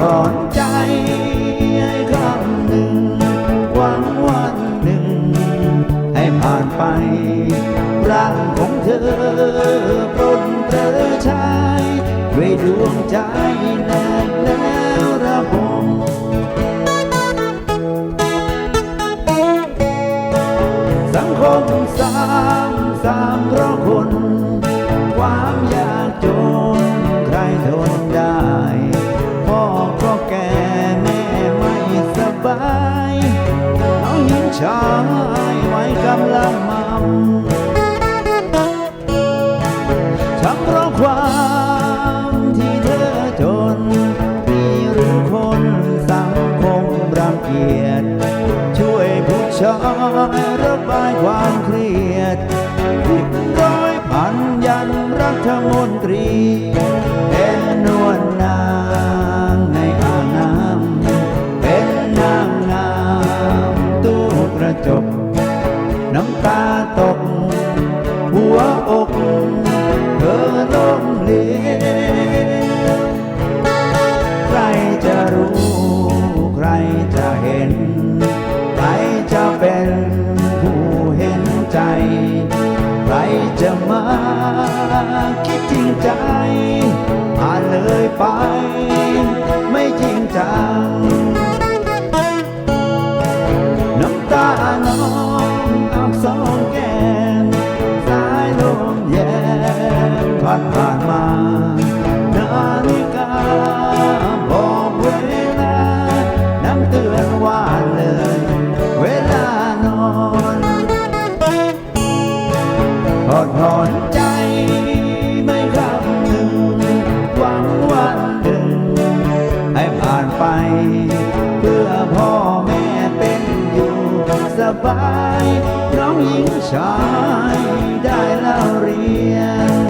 ร้อนใจให้ครั้งหนึ่งหวังวันหนึ่ง ให้ผ่านไปร่างของเธอปรนเธอชายด้วยดวงใจแน่แล้วระบมสังคมสามสามร้อคน ชายไว้กำลังมาทั้งเพราะความที่เธอจน มีรู้คนสังคมรังเกียจช่วยผู้ชายระบายความเครียดผิดร้อยพันยันรัฐมนตรีแอนนวล จบ น้ำตาตก หัวอกเธอต้องเลี้ยใครจะรู้ ใครจะเห็น ใครจะเป็นผู้เห็นใจ ใครจะมาคิดจริงใจันผ่านมา นาฬิกาบอกเวลา น้ำเตือนว่าเลย เวลานอนถอดถอนใจไม่คำหนึ่งวันวันหนึ่งให้ผ่านไป เพื่อพ่อแม่เป็นอยู่สบาย น้องหญิงชายได้แล้วเรียน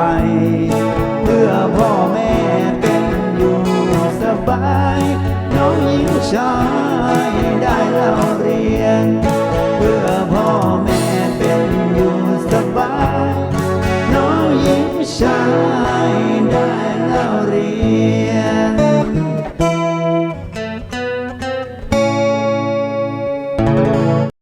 fine.